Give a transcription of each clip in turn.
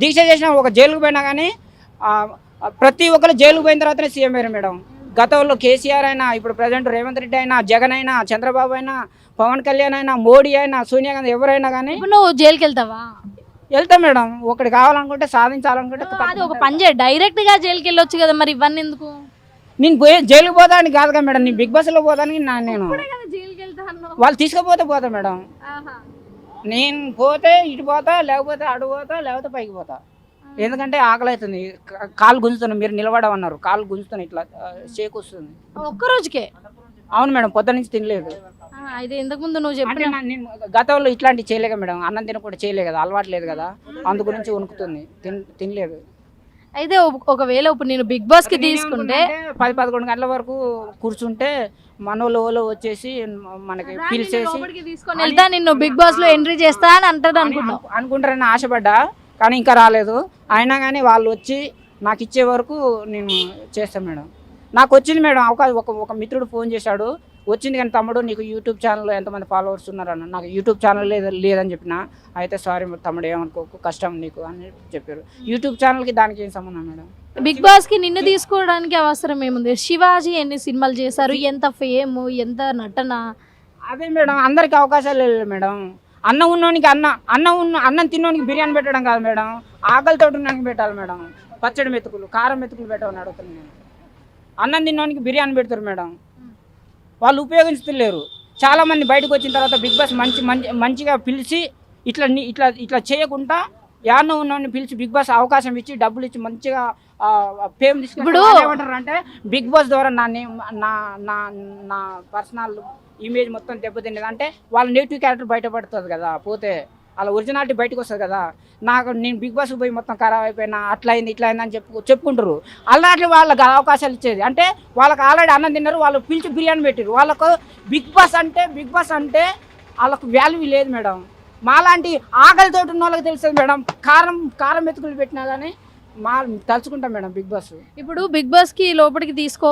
దీక్ష చేసిన ఒక జైలుకు పోయినా కానీ ప్రతి ఒక్కరు జైలుకు పోయిన తర్వాతనే సీఎం అయ్యారు మేడం. గతంలో కేసీఆర్ అయినా ఇప్పుడు ప్రజెంట్ రేవంత్ రెడ్డి అయినా జగన్ అయినా చంద్రబాబు అయినా పవన్ కళ్యాణ్ అయినా మోడీ అయినా సోనియా గాంధీ ఎవరైనా కానీ నువ్వు జైలుకి వెళ్తావా వెళ్తాం మేడం. ఒకటి కావాలనుకుంటే సాధించాలనుకుంటే అది ఒక పని చేయ. డైరెక్ట్గా జైలుకి వెళ్ళొచ్చు కదా మరి ఇవన్నీ ఎందుకు? నేను పోయి జైలుకు పోతానికి కాదు కదా మేడం. నేను బిగ్ బాస్లో పోతానికి నా నేను వాళ్ళు తీసుకుపోతే పోతా మేడం. నేను పోతే ఇటు పోతా లేకపోతే అటు పోతా లేకపోతే పైకి పోతా. ఎందుకంటే ఆకలి అవుతుంది కాలు గుంజుతున్నాయి. మీరు నిలబడమన్నారు. కాలు గుంజుతున్నాయి ఇట్లా షేక్ వస్తుంది ఒక్క రోజుకే అవును మేడం పొద్దు నుంచి తినలేదు. అయితే ఇంతకు ముందు నువ్వు చెప్పిన నేను గతంలో ఇట్లాంటివి చేయలేక మేడం. అన్నం తినకుండా చేయలేదు కదా. అలవాటు లేదు కదా. అందు గురించి వణుకుతుంది. తిన్ తినలేదు. అయితే ఒక- ఒకవేళ ఇప్పుడు నేను బిగ్ బాస్కి తీసుకుంటే పది పదకొండు గంటల వరకు కూర్చుంటే మనోళ్ళు ఓలో వచ్చేసి మనకి పిలిచేసి తీసుకొని వెళ్తా నిన్ను బిగ్ బాస్లో ఎంట్రీ చేస్తా అని అంటాడు అనుకున్నావు అను- అనుకుంటారని ఆశపడ్డా కానీ ఇంకా రాలేదు. అయినా కానీ వాళ్ళు వచ్చి నాకు ఇచ్చే వరకు నేను చేస్తాను మేడం. నాకు వచ్చింది మేడం అవకాశం ఒక ఒక మిత్రుడు ఫోన్ చేశాడు. వచ్చింది కానీ తమ్ముడు నీకు యూట్యూబ్ ఛానల్లో ఎంతమంది ఫాలోవర్స్ ఉన్నారన్న నాకు యూట్యూబ్ ఛానల్ లేదు లేదని చెప్పిన అయితే సారీ తమ్ముడు ఏమనుకోకు కష్టం నీకు అని చెప్పారు. యూట్యూబ్ ఛానల్కి దానికి ఏం సంబంధం మేడం? బిగ్ బాస్కి నిన్ను తీసుకోవడానికి అవసరం ఏముంది? శివాజీ ఎన్ని సినిమాలు చేశారు? ఎంత ఫేమ్ ఎంత నటన? అదే మేడం అందరికి అవకాశాలు లేదు మేడం. అన్నం ఉన్నోనికి అన్న అన్నం ఉన్న అన్నం తిన్నోనికి బిర్యానీ పెట్టడం కాదు మేడం. ఆకలితో ఉన్నానికి పెట్టాలి మేడం. పచ్చడి మెతుకులు కారం మెతుకులు పెట్టమని అడుగుతాను నేను. అన్నం తిన్నోనికి బిర్యానీ పెడతారు మేడం. వాళ్ళు ఉపయోగించలేరు చాలా మంది బయటకు వచ్చిన తర్వాత బిగ్ బాస్ మంచి మంచి మంచిగా పిలిచి ఇట్లా ఇట్లా ఇట్లా చేయకుండా యాన్న ఉన్నోని పిలిచి బిగ్ బాస్ అవకాశం ఇచ్చి డబ్బులు ఇచ్చి మంచిగా ఫేమ్ తీసుకుంటే ఇప్పుడు- వాళ్ళు ఏమంటారు అంటే బిగ్ బాస్ ద్వారా నా నేమ్ నా నా నా పర్సనల్ ఇమేజ్ మొత్తం దెబ్బతిన్నది. అంటే వాళ్ళ నెగిటివ్ క్యారెక్టర్ బయటపడుతుంది కదా పోతే అలా ఒరిజినాలిటీ బయటకు వస్తుంది కదా. నాకు నేను బిగ్ బాస్ పోయి మొత్తం ఖరాబ్ అయిపోయినా అట్లా అయింది ఇట్లా అయింది అని చెప్పు చెప్పుకుంటారు అలాంటి వాళ్ళకి అవకాశాలు ఇచ్చేది. అంటే వాళ్ళకి ఆల్రెడీ అన్నం తిన్నారు వాళ్ళు పిలిచి బిర్యానీ పెట్టారు వాళ్ళకు బిగ్ బాస్ అంటే బిగ్ బాస్ అంటే వాళ్ళకు వాల్యూ లేదు మేడం. మాలాంటి ఆకలితోటి ఉన్న వాళ్ళకి తెలుస్తుంది మేడం. కారం కారం మెతుకులు పెట్టినా కానీ మా తలుచుకుంటాం మేడం బిగ్ బాస్. ఇప్పుడు బిగ్ బాస్కి లోపలికి తీసుకో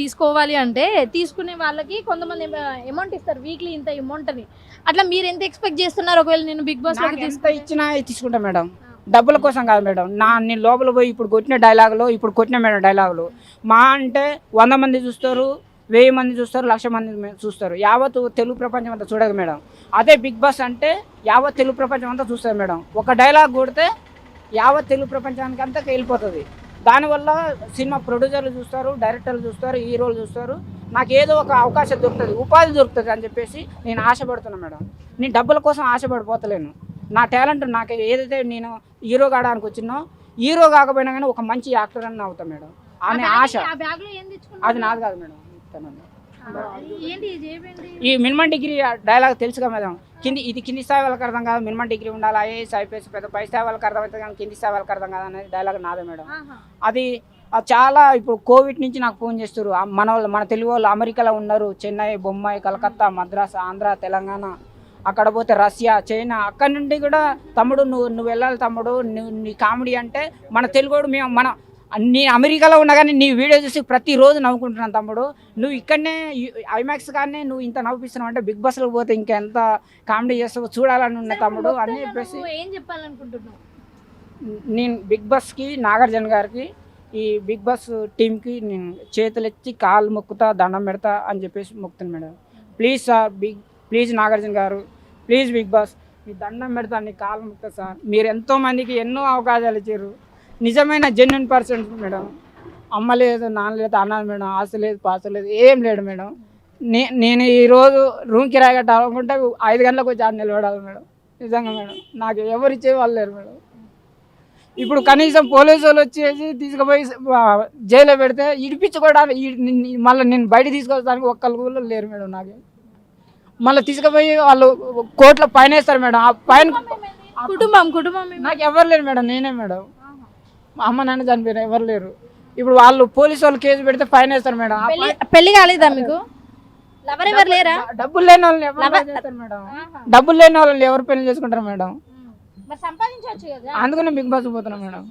తీసుకోవాలి అంటే తీసుకునే వాళ్ళకి కొంతమంది అమౌంట్ ఇస్తారు వీక్లీ ఇంత అమౌంట్ అని. అట్లా మీరు ఎంత ఎక్స్పెక్ట్ చేస్తున్నారు? ఒకవేళ నేను బిగ్ బాస్ ఎంత తీసుకుంటే? ఇచ్చినా తీసుకుంటా మేడం. డబ్బుల కోసం కాదు మేడం. నా నేను లోపల పోయి ఇప్పుడు కొట్టిన డైలాగులు ఇప్పుడు కొట్టిన మేడం డైలాగులు మా అంటే వంద మంది చూస్తారు వెయ్యి మంది చూస్తారు లక్ష మంది చూస్తారు. యావత్ తెలుగు ప్రపంచం అంతా చూడదు మేడం. అదే బిగ్ బాస్ అంటే యావత్ తెలుగు ప్రపంచం అంతా చూస్తారు మేడం. ఒక డైలాగ్ కొడితే యావత్ తెలుగు ప్రపంచానికి అంతా వెళ్ళిపోతుంది దానివల్ల సినిమా ప్రొడ్యూసర్లు చూస్తారు డైరెక్టర్లు చూస్తారు హీరోలు చూస్తారు. నాకు ఏదో ఒక అవకాశం దొరుకుతుంది ఉపాధి దొరుకుతుంది అని చెప్పేసి నేను ఆశపడుతున్నాను మేడం. నేను డబ్బుల కోసం ఆశపడిపోతలేను నా టాలెంట్ నాకు ఏదైతే నేను హీరో కావడానికి వచ్చినో హీరో కాకపోయినా కానీ ఒక మంచి యాక్టర్ అని అవుతాను మేడం. అనే ఆశ? అది నాది కాదు మేడం. ఏంటి ఈ మినిమం డిగ్రీ డైలాగ్ తెలుసుగా మేడం. కింది ఇది కింది స్థాయి వాళ్ళకి అర్థం కాదు మినిమం డిగ్రీ ఉండాలి ఐఏఎస్ ఐపీఎస్ పెద్ద పై స్థాయి వాళ్ళకి అర్థం అవుతుంది కానీ కింది స్థాయి వాళ్ళకి అర్థం కాదు అనేది డైలాగ్ నాదే మేడం. అది చాలా ఇప్పుడు కోవిడ్ నుంచి నాకు ఫోన్ చేస్తారు మన వాళ్ళు మన తెలుగు వాళ్ళు అమెరికాలో ఉన్నారు. చెన్నై బొంబాయి కలకత్తా మద్రాస్ ఆంధ్ర తెలంగాణ. అక్కడ పోతే రష్యా చైనా. అక్కడ నుండి కూడా తమ్ముడు నువ్వు నువ్వు వెళ్ళాలి తమ్ముడు నువ్వు నీ కామెడీ అంటే మన తెలుగుడు మేము మన నీ అమెరికాలో ఉన్నా కానీ నీ వీడియో చూసి ప్రతిరోజు నవ్వుకుంటున్నాను తమ్ముడు. నువ్వు ఇక్కడనే ఐమాక్స్ కానీ నువ్వు ఇంత నవ్వుపిస్తున్నావు అంటే బిగ్ బాస్లో పోతే ఇంకా ఎంత కామెడీ చేస్తావో చూడాలని ఉన్న తమ్ముడు అని చెప్పేసి ఏం చెప్పాలనుకుంటున్నావు? నేను బిగ్ బాస్కి నాగార్జున గారికి ఈ బిగ్ బాస్ టీంకి నేను చేతులెత్తి కాళ్ళు మొక్కుతా దండం పెడతా అని చెప్పేసి మొక్కుతాను madam. Please sir big please Nagarjuna garu please big boss మీ దండం పెడతా నీ కాళ్ళు మొక్కుతా సార్. మీరు ఎంతో మందికి ఎన్నో అవకాశాలు ఇచ్చారు. నిజమైన జెన్యున్ పర్సన్ మేడం. అమ్మ లేదు నాన్న లేదు అన్న మేడం ఆశ లేదు పాస లేదు ఏం లేడు మేడం. నే నేను ఈరోజు రూమ్ కిరాయి కట్టాలనుకుంటే ఐదు గంటలకు వచ్చి ఆడ నిలబడాలి మేడం. నిజంగా మేడం. నాకు ఎవరు ఇచ్చే వాళ్ళు లేరు మేడం. ఇప్పుడు కనీసం పోలీసు వాళ్ళు వచ్చేసి తీసుకుపోయి జైల్లో పెడితే ఇడిపించుకోవడానికి మళ్ళీ నేను బయట తీసుకొచ్చడానికి ఒక్కళ్ళు కూడా లేరు మేడం నాకు. మళ్ళీ తీసుకుపోయి వాళ్ళు కోట్ల పైన వేస్తారు మేడం. ఆ పైన కుటుంబం కుటుంబం? నాకు ఎవరు లేరు మేడం నేనే మేడం. మా అమ్మ నాన్న చనిపోయినా ఎవరు లేరు. ఇప్పుడు వాళ్ళు పోలీసు వాళ్ళు కేసు పెడితే ఫైన్ వేస్తారు మేడం. ఆ పెళ్ళి పెళ్ళి కాలేదా మీకు? లవర్ ఎవరు లేరా? డబ్బులు లేని వాళ్ళని ఎవరు లవ్ చేస్తారు మేడం? డబ్బులు లేని వాళ్ళని ఎవరు పెళ్ళి చేసుకుంటారు మేడం? మరి సంపాదించవచ్చు కదా. అందుకనే బిగ్ బాస్ పోతున్నాం మేడం.